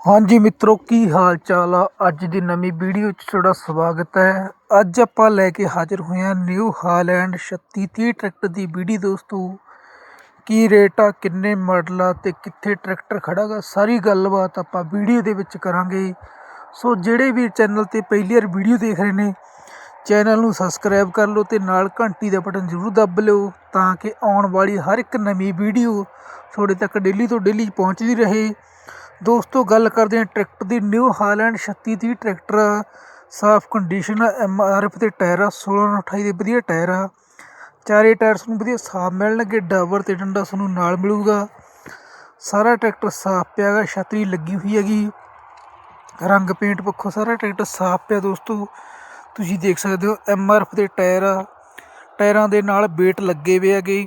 ਹਾਂਜੀ ਮਿੱਤਰੋ, ਕੀ ਹਾਲ ਚਾਲ ਆ? ਅੱਜ ਦੀ ਨਵੀਂ ਵੀਡੀਓ 'ਚ ਤੁਹਾਡਾ ਸਵਾਗਤ ਹੈ। ਅੱਜ ਆਪਾਂ ਲੈ ਕੇ ਹਾਜ਼ਰ ਹੋਏ ਹਾਂ ਨਿਊ ਹਾਲੈਂਡ 3630 ਟਰੈਕਟਰ ਦੀ ਵੀਡੀਓ। ਦੋਸਤੋ, ਕੀ ਰੇਟ ਆ, ਕਿੰਨੇ ਮਾਡਲ ਆ ਤੇ ਕਿੱਥੇ ਟਰੈਕਟਰ ਖੜਾਗਾ ਸਾਰੀ ਗੱਲਬਾਤ ਆਪਾਂ ਵੀਡੀਓ ਦੇ ਵਿੱਚ ਕਰਾਂਗੇ। ਸੋ ਜਿਹੜੇ ਵੀ ਚੈਨਲ ਤੇ ਪਹਿਲੀ ਵਾਰ ਵੀਡੀਓ ਦੇਖ ਰਹੇ ਨੇ, ਚੈਨਲ ਨੂੰ ਸਬਸਕ੍ਰਾਈਬ ਕਰ ਲਓ ਤੇ ਨਾਲ ਘੰਟੀ ਦਾ ਬਟਨ ਜ਼ਰੂਰ ਦੱਬ ਲਿਓ ਤਾਂ ਕਿ ਆਉਣ ਵਾਲੀ ਹਰ ਇੱਕ ਨਵੀਂ ਵੀਡੀਓ ਤੁਹਾਡੇ ਤੱਕ ਡੇਲੀ ਤੋਂ ਡੇਲੀ ਪਹੁੰਚਦੀ ਰਹੇ। ਦੋਸਤੋ, ਗੱਲ ਕਰਦੇ ਹਾਂ ਟਰੈਕਟਰ ਦੀ। ਨਿਊ ਹਾਲੈਂਡ 3630 ਟਰੈਕਟਰ ਆ। ਸਾਫ਼ ਕੰਡੀਸ਼ਨ ਐਮ ਆਰ ਐਫ ਦੇ ਟਾਇਰ ਆ। 16 28 ਦੇ ਵਧੀਆ ਟਾਇਰ ਆ। ਚਾਰੇ ਟਾਇਰ ਤੁਹਾਨੂੰ ਵਧੀਆ ਸਾਫ਼ ਮਿਲਣਗੇ। ਡਬਰ ਤੇ ਡੰਡਾ ਤੁਹਾਨੂੰ ਨਾਲ ਮਿਲੂਗਾ। ਸਾਰਾ ਟਰੈਕਟਰ ਸਾਫ਼ ਪਿਆਗਾ ਛਤਰੀ ਲੱਗੀ ਹੋਈ ਹੈਗੀ। ਰੰਗ ਪੇਂਟ ਪੱਖੋਂ ਸਾਰਾ ਟਰੈਕਟਰ ਸਾਫ਼ ਪਿਆ ਦੋਸਤੋ। ਤੁਸੀਂ ਦੇਖ ਸਕਦੇ ਹੋ ਐਮ ਆਰ ਐਫ ਦੇ ਟਾਇਰ ਆ। ਟਾਇਰਾਂ ਦੇ ਨਾਲ ਵੇਟ ਲੱਗੇ ਹੋਏ ਹੈਗੇ।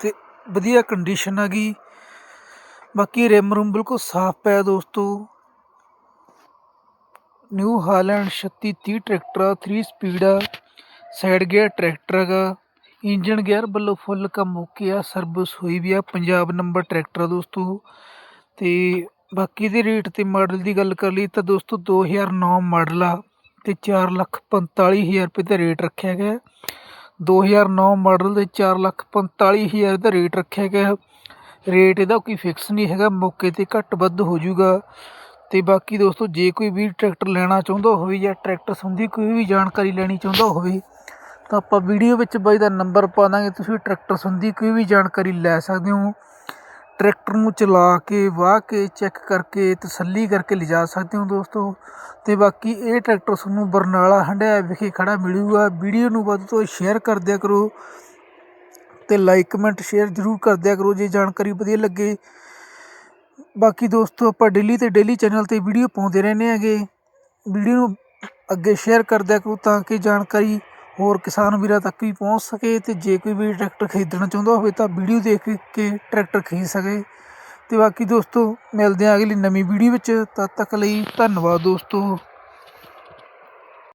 ਤੇ ਵਧੀਆ ਕੰਡੀਸ਼ਨ ਹੈਗੀ। ਬਾਕੀ ਰਿਮ ਰੂਮ ਬਿਲਕੁਲ ਸਾਫ਼ ਪਿਆ ਦੋਸਤੋ। ਨਿਊ ਹਾਲੈਂਡ 3630 ਟਰੈਕਟਰ ਆ 3 ਸਪੀਡ ਆ ਸਾਈਡ ਗੇਅਰ ਟਰੈਕਟਰ ਹੈਗਾ। ਇੰਜਨ ਗੇਅਰ ਵੱਲੋਂ ਫੁੱਲ ਕੰਮ ਓਕੇ ਆ ਸਰਵਿਸ ਹੋਈ ਵੀ ਆ, ਪੰਜਾਬ ਨੰਬਰ ਟਰੈਕਟਰ ਆ ਦੋਸਤੋ। ਤੇ ਬਾਕੀ ਦੇ ਰੇਟ ਤੇ ਮਾਡਲ ਦੀ ਗੱਲ ਕਰ ਲਈ ਤਾਂ ਦੋਸਤੋ 2009 ਮਾਡਲ ਆ ਤੇ 445000 ਰੁਪਏ ਦਾ ਰੇਟ ਰੱਖਿਆ ਗਿਆ। 2009 ਮਾਡਲ ਦੇ 445000 ਦਾ ਰੇਟ ਰੱਖਿਆ ਗਿਆ। ਰੇਟ ਇਹਦਾ ਕੋਈ ਫਿਕਸ ਨਹੀਂ ਹੈਗਾ, ਮੌਕੇ ਤੇ ਘੱਟ ਵੱਧ ਹੋ ਜਾਊਗਾ। ਅਤੇ ਬਾਕੀ ਦੋਸਤੋ, ਜੇ ਕੋਈ ਵੀ ਟਰੈਕਟਰ ਲੈਣਾ ਚਾਹੁੰਦਾ ਹੋਵੇ ਜਾਂ ਟਰੈਕਟਰ ਸੰਬੰਧੀ ਕੋਈ ਵੀ ਜਾਣਕਾਰੀ ਲੈਣੀ ਚਾਹੁੰਦਾ ਹੋਵੇ, ਤਾਂ ਆਪਾਂ ਵੀਡੀਓ ਵਿੱਚ ਬਾਈ ਦਾ ਨੰਬਰ ਪਾ ਦਾਂਗੇ, ਤੁਸੀਂ ਟਰੈਕਟਰ ਸੰਬੰਧੀ ਕੋਈ ਵੀ ਜਾਣਕਾਰੀ ਲੈ ਸਕਦੇ ਹੋ। ਟਰੈਕਟਰ ਨੂੰ ਚਲਾ ਕੇ, ਵਾਹ ਕੇ ਚੈੱਕ ਕਰਕੇ ਤਸੱਲੀ ਕਰਕੇ ਲਿਜਾ ਸਕਦੇ ਹੋ ਦੋਸਤੋ। ਤੇ ਬਾਕੀ ਇਹ ਟਰੈਕਟਰ ਤੁਹਾਨੂੰ ਬਰਨਾਲਾ ਹੰਡਿਆ ਵਿਖੇ ਖੜਾ ਮਿਲੂਗਾ। ਵੀਡੀਓ ਨੂੰ ਵੱਧ ਤੋਂ ਸ਼ੇਅਰ ਕਰ ਦਿਆ ਕਰੋ। ਅਤੇ ਲਾਈਕ ਕਮੈਂਟ ਸ਼ੇਅਰ ਜ਼ਰੂਰ ਕਰ ਦਿਆ ਕਰੋ, ਜੇ ਜਾਣਕਾਰੀ ਵਧੀਆ ਲੱਗੇ। ਬਾਕੀ ਦੋਸਤੋ, ਆਪਾਂ ਡੇਲੀ ਤੇ ਡੇਲੀ ਚੈਨਲ ਤੇ ਵੀਡੀਓ ਪਾਉਂਦੇ ਰਹਿੰਦੇ ਹੈਗੇ। ਵੀਡੀਓ ਨੂੰ ਅੱਗੇ ਸ਼ੇਅਰ ਕਰ ਦਿਆ ਕਰੋ ਤਾਂ ਕਿ ਜਾਣਕਾਰੀ ਹੋਰ ਕਿਸਾਨ ਵੀਰਾਂ ਤੱਕ ਵੀ ਪਹੁੰਚ ਸਕੇ ਤੇ ਜੇ ਕੋਈ ਵੀ ਟਰੈਕਟਰ ਖਰੀਦਣਾ ਚਾਹੁੰਦਾ ਹੋਵੇ ਤਾਂ ਵੀਡੀਓ ਦੇਖ ਕੇ ਟਰੈਕਟਰ ਖਰੀਦ ਸਕੇ। ਤੇ ਬਾਕੀ ਦੋਸਤੋ, ਮਿਲਦੇ ਹਾਂ ਅਗਲੀ ਨਵੀਂ ਵੀਡੀਓ ਵਿੱਚ। ਤਦ ਤੱਕ ਲਈ ਧੰਨਵਾਦ ਦੋਸਤੋ।